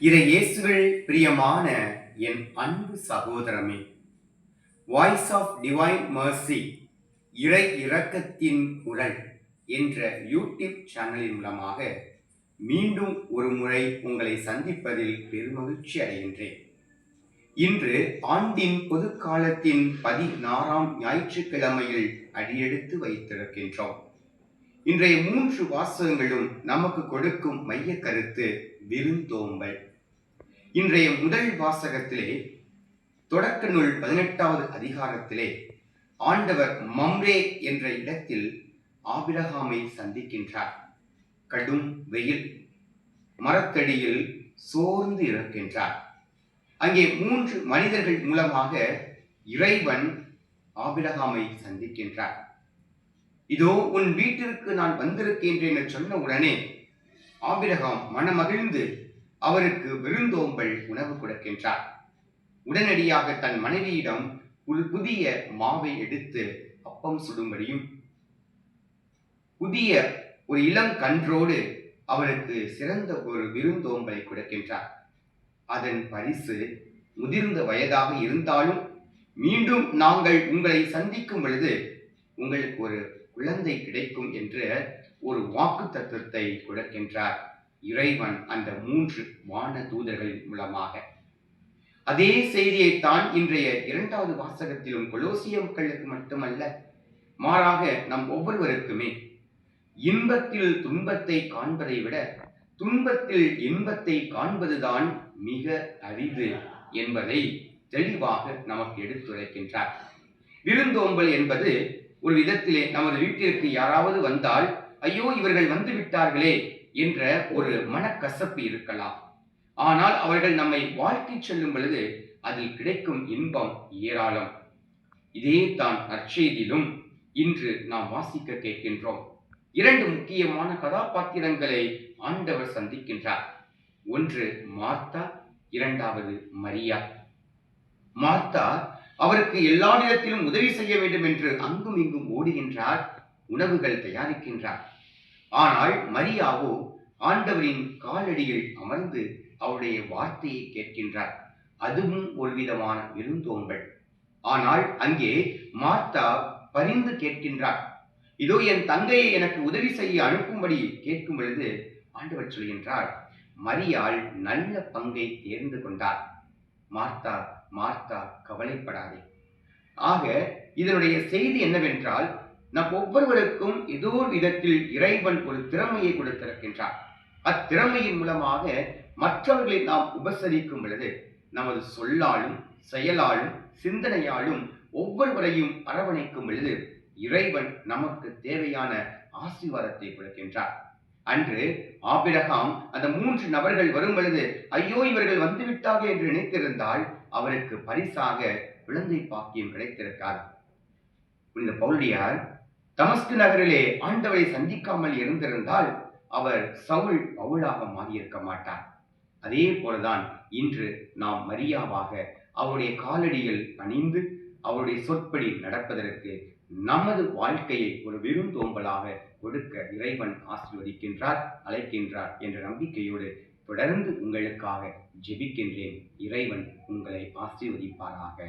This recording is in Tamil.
இதை இயேசுகள் பிரியமான என் அன்பு சகோதரமே வாய்ஸ் ஆஃப் டிவைன் மர்சி இறை இரக்கத்தின் குரல் என்ற யூடியூப் சேனலின் மூலமாக மீண்டும் ஒரு முறை உங்களை சந்திப்பதில் பெருமகிழ்ச்சி அடைகின்றேன். இன்று ஆண்டின் பொதுக்காலத்தின் பதினாறாம் ஞாயிற்றுக்கிழமையில் அடியெடுத்து வைத்திருக்கின்றோம். இன்றைய மூன்று வாசகங்களும் நமக்கு கொடுக்கும் மைய கருத்து விருந்தோம்பல். இன்றைய முதல் வாசகத்திலே தொடக்க நூல் பதினெட்டாவது அதிகாரத்திலே ஆண்டவர் மம்ரே என்ற இடத்தில் ஆபிரகாமை சந்திக்கின்றார். கடும் வெயில் மரத்தடியில் சோர்ந்து இருக்கின்றார் அங்கே மூன்று மனிதர்கள் மூலமாக இறைவன் ஆபிரகாமை சந்திக்கின்றார். இதோ உன் வீட்டிற்கு நான் வந்திருக்கின்றேன் என்று சொன்ன உடனே ஆபிரகாம் மனமகிழ்ந்து அவருக்கு விருந்தோம்பல் உணவு கொடுக்கின்றார். உடனடியாக தன் மனைவியிடம் ஒரு புதிய மாவை எடுத்து அப்பம் சுடும்படியும் புதிய ஒரு இளம் கன்றோடு அவருக்கு சிறந்த ஒரு விருந்தோம்பலை கொடுக்கின்றார். அதன் பரிசு முதிர்ந்த வயதாக இருந்தாலும் மீண்டும் நாங்கள் உங்களை சந்திக்கும் பொழுது உங்களுக்கு ஒரு குழந்தை கிடைக்கும் என்று ஒரு வாக்கு தத்துவத்தை கொடுக்கின்றார். இறைவன் அந்த மூன்று வான தூதர்களின் மூலமாக. அதே செய்தியைத்தான் இன்றைய இரண்டாவது வாசகத்திலும் கொலோசிய மக்களுக்கு மட்டுமல்ல மாறாக நம் ஒவ்வொருவருக்குமே. இன்பத்தில் துன்பத்தை காண்பதை விட துன்பத்தில் இன்பத்தை காண்பதுதான் மிக அரிது என்பதை தெளிவாக நமக்கு எடுத்துரைக்கின்றார். விருந்தோம்பல் என்பது ஒரு விதத்திலே நமது வீட்டிற்கு யாராவது வந்தால் ஐயோ இவர்கள் வந்து விட்டார்களே என்ற ஒரு மனக்கசப்பு இருக்கலாம். ஆனால் அவர்கள் நம்மை வாழ்த்தி செல்லும் பொழுது அதில் கிடைக்கும் இன்பம் ஏராளம். இதே தான் நற்செய்தியிலும் இன்று நாம் வாசிக்க கேட்கின்றோம். இரண்டு முக்கியமான கதாபாத்திரங்களை ஆண்டவர் சந்திக்கின்றார். ஒன்று மார்த்தா இரண்டாவது மரியா. மார்த்தா அவருக்கு எல்லா நேரத்திலும் உதவி செய்ய வேண்டும் என்று அங்கும் இங்கும் ஓடுகின்றார் உணவுகள் தயாரிக்கின்றார். ஆனால் மரியாவோ ஆண்டவரின் காலடியில் அமர்ந்து அவருடைய வார்த்தையை கேட்கின்றார். அதுவும் ஒருவிதமான விருந்தோம்பல். ஆனால் அங்கே மார்த்தா பரிந்து கேட்கின்றார். இதோ என் தங்கையை எனக்கு உதவி செய்ய அனுப்பும்படி கேட்கும் பொழுது ஆண்டவர் சொல்கின்றார் மரியாள் நல்ல பங்கை தேர்ந்து கொண்டார் மார்த்தா மார்த்தா கவலைப்படாதே. ஆக இதனுடைய செய்தி என்னவென்றால் நம் ஒவ்வொருவருக்கும் ஏதோ விதத்தில் இறைவன் ஒரு திறமையை கொடுத்திருக்கின்றார். அத்திறமையின் மூலமாக மற்றவர்களை நாம் உபசரிக்கும் பொழுது நமது சொல்லாலும் செயலாலும் சிந்தனையாலும் ஒவ்வொருவரையும் அரவணைக்கும் பொழுது இறைவன் நமக்கு தேவையான ஆசீர்வாதத்தை கொடுக்கின்றார். அன்று ஆபிரகாம் அந்த மூன்று நபர்கள் வரும் பொழுது ஐயோ இவர்கள் வந்துவிட்டார்கள் என்று நினைத்திருந்தால் அவருக்கு பரிசாக குழந்தை பாக்கியம் கிடைத்திருக்கார் புனித பவுலியார் தமஸ்கு நகரிலே ஆண்டவரை சந்திக்காமல் இருந்திருந்தால் அவர் சவுல் பவுலாக மாறியிருக்க மாட்டார். அதே போலதான் இன்று நாம் மரியாவாக அவருடைய காலடியில் பணிந்து அவருடைய சொற்படி நடப்பதற்கு நமது வாழ்க்கையை ஒரு விருந்தோம்பலாக கொடுக்க இறைவன் ஆசீர்வதிக்கின்றார் அழைக்கின்றார் என்ற நம்பிக்கையோடு தொடர்ந்து உங்களுக்காக ஜெபிக்கின்றேன். இறைவன் உங்களை ஆசீர்வதிப்பாராக.